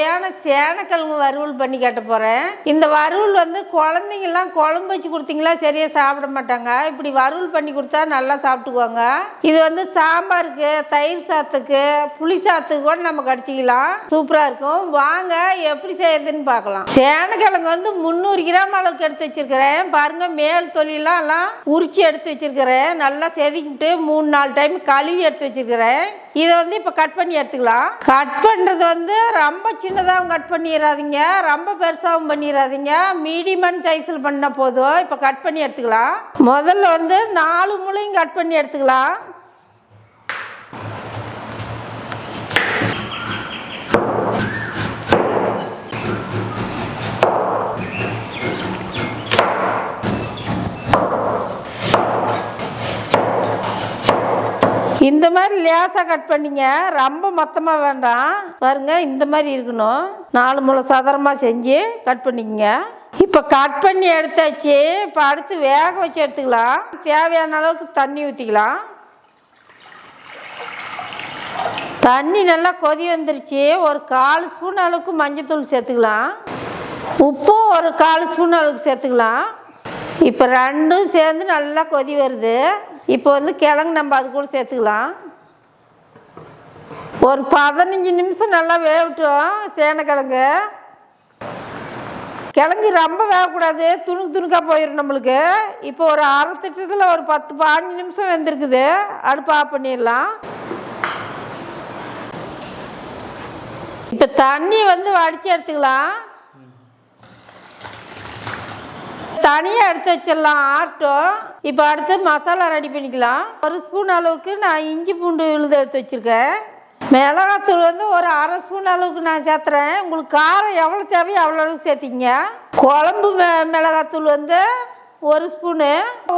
சுவையான சேனக்கிழங்கு வறுவல் பண்ணி கட்ட போகிறேன் இந்த வறுவல் வந்து குழந்தைங்கலாம் குழம்பு வச்சு கொடுத்தீங்களா? சரியாக சாப்பிட மாட்டாங்க. இப்படி வறுவல் பண்ணி கொடுத்தா நல்லா சாப்பிட்டுக்குவாங்க. இது வந்து சாம்பாருக்கு தயிர் சாத்துக்கு புளி சாத்துக்கு கூட நம்ம கடிச்சிக்கலாம். சூப்பராக இருக்கும். வாங்க எப்படி செய்யறதுன்னு பார்க்கலாம். சேனக்கிழங்கு வந்து முந்நூறு கிராம் அளவுக்கு எடுத்து வச்சிருக்கிறேன். பாருங்க மேல் தொழிலாம் எல்லாம் உரிச்சு எடுத்து வச்சிருக்கிறேன். நல்லா செதுக்கிட்டு மூணு நாலு டைம் கழுவி எடுத்து வச்சிருக்கிறேன். இதை வந்து இப்போ கட் பண்ணி எடுத்துக்கலாம். கட் பண்ணுறது வந்து ரொம்ப சின்னதாகவும் கட் பண்ணிடாதீங்க ரொம்ப பெருசாகவும் பண்ணிடாதீங்க மீடியமான சைஸில் பண்ணால் போதும். இப்போ கட் பண்ணி எடுத்துக்கலாம். முதல்ல வந்து நாலு முளையும் கட் பண்ணி எடுத்துக்கலாம். இந்த மாதிரி லேசாக கட் பண்ணிங்க. ரொம்ப மொத்தமாக வேண்டாம். பாருங்க இந்த மாதிரி இருக்கணும். நாலு முளை சதுரமாக செஞ்சு கட் பண்ணிக்கங்க. இப்போ கட் பண்ணி எடுத்தாச்சு. இப்போ அடுத்து வேக வச்சு எடுத்துக்கலாம். தேவையான அளவுக்கு தண்ணி ஊற்றிக்கலாம் தண்ணி நல்லா கொதி வந்துருச்சு. ஒரு கால் ஸ்பூன் அளவுக்கு மஞ்சத்தூள் சேர்த்துக்கலாம். உப்பும் ஒரு கால் ஸ்பூன் அளவுக்கு சேர்த்துக்கலாம். இப்போ ரெண்டும் சேர்ந்து நல்லா கொதி வருது. இப்போ வந்து கிழங்கு நம்ம அது கூட சேர்த்துக்கலாம். ஒரு பதினஞ்சு நிமிஷம் நல்லா வேகட்டும் சேனக்கிழங்கு கிழங்கு. ரொம்ப வேகக்கூடாது துணுக்கு துணுக்காக போயிடும் நம்மளுக்கு. இப்போ ஒரு அரை திட்டத்தில் ஒரு பத்து பாஞ்சு நிமிஷம் வெந்திருக்குது. அடுப்பு ஆஃப் பண்ணிடலாம். இப்போ தண்ணி வந்து வடித்து எடுத்துக்கலாம். தனியாக எடுத்து வச்சிடலாம் ஆட்டும் இப்போ அடுத்து மசாலா ரெடி பண்ணிக்கலாம். ஒரு ஸ்பூன் அளவுக்கு நான் இஞ்சி பூண்டு விழுது எடுத்து வச்சுருக்கேன். மிளகாத்தூள் வந்து ஒரு அரை ஸ்பூன் அளவுக்கு நான் சேர்த்துறேன். உங்களுக்கு காரம் எவ்வளோ தேவையோ அவ்வளோ அளவுக்கு சேர்த்திங்க குழம்பு மெ மிளகாத்தூள் வந்து ஒரு ஸ்பூனு.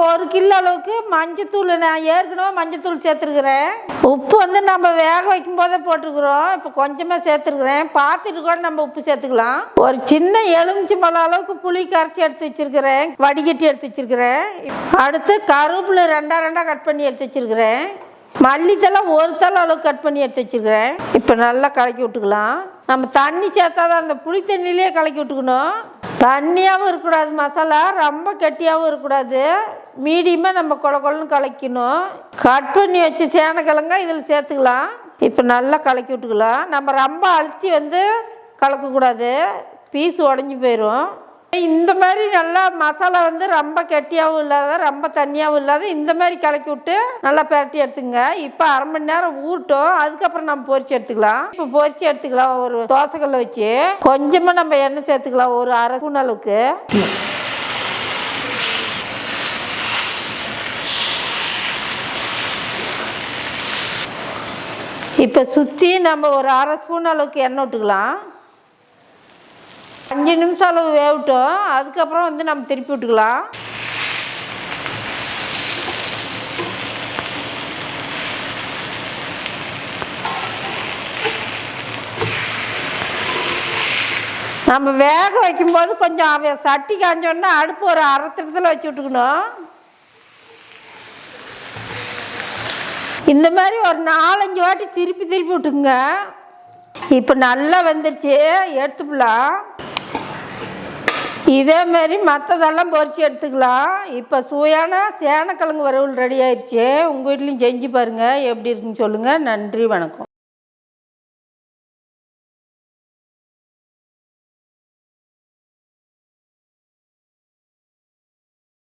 ஒரு கிலோ அளவுக்கு மஞ்சத்தூள் நான் ஏற்கனவே மஞ்சத்தூள் சேர்த்துருக்குறேன். உப்பு வந்து நம்ம வேக வைக்கும் போதே போட்டுருக்குறோம். இப்போ கொஞ்சமாக சேர்த்துருக்குறேன். பார்த்துட்டு கூட நம்ம உப்பு சேர்த்துக்கலாம். ஒரு சின்ன எலுமிச்சி பழம் அளவுக்கு புளி கரைச்சி எடுத்து வச்சிருக்கிறேன். வடிகட்டி எடுத்து வச்சிருக்கிறேன். அடுத்து கருவேப்பிலை ரெண்டாக ரெண்டாக கட் பண்ணி எடுத்து வச்சிருக்கிறேன். மல்லித்தலை ஒரு தலை அளவுக்கு கட் பண்ணி எடுத்து வச்சிருக்கிறேன். இப்போ நல்லா கலக்கி விட்டுக்கலாம். நம்ம தண்ணி சேர்த்தாதான் அந்த புளி தண்ணியிலே கலக்கி விட்டுக்கணும். தண்ணியாகவும் இருக்கக்கூடாது மசாலா ரொம்ப கெட்டியாகவும் இருக்கக்கூடாது. மீடியமாக நம்ம கொல கொலன்னு கலக்கணும் கட் பண்ணி வச்சு சேனக்கிழங்க இதில் சேர்த்துக்கலாம். இப்போ நல்லா கலக்கி விட்டுக்கலாம். நம்ம ரொம்ப அழுத்தி வந்து கலக்கக்கூடாது. பீஸ் உடஞ்சி போயிடும் இந்த மாதிரி நல்லா மசாலா வந்து ரொம்ப கெட்டியாகவும் இல்லாத ரொம்ப தண்ணியாகவும் இல்லாத இந்த மாதிரி கலக்கி விட்டு நல்லா பிரட்டி எடுத்துங்க இப்போ அரை மணி நேரம் ஊட்டும் அதுக்கப்புறம் நம்ம பொரிச்சு எடுத்துக்கலாம். இப்போ பொரிச்சு எடுத்துக்கலாம். ஒரு தோசைக்கல்ல வச்சு கொஞ்சமாக நம்ம எண்ணெய் சேர்த்துக்கலாம். ஒரு அரை ஸ்பூன் அளவுக்கு. இப்போ சுற்றி நம்ம ஒரு அரை ஸ்பூன் அளவுக்கு எண்ணெய் விட்டுக்கலாம். அஞ்சு நிமிஷம் அளவு வேகட்டும் அதுக்கப்புறம் வந்து நம்ம திருப்பி விட்டுக்கலாம். நம்ம வேக வைக்கும்போது கொஞ்சம் அவ சட்டி காஞ்சோன்னா அடுப்பு ஒரு அரை வச்சு விட்டுக்கணும். இந்த மாதிரி ஒரு நாலஞ்சு வாட்டி திருப்பி திருப்பி விட்டுக்குங்க. இப்போ நல்லா வந்துருச்சு. எடுத்துக்கலாம். இதே மாதிரி மற்றதெல்லாம் பொறிச்சு எடுத்துக்கலாம். இப்போ சுவையான சேனக்கிழங்கு வறுவல் ரெடி ஆயிடுச்சு உங்கள் வீட்லேயும் செஞ்சு பாருங்கள் எப்படி இருக்குன்னு சொல்லுங்கள் நன்றி வணக்கம்.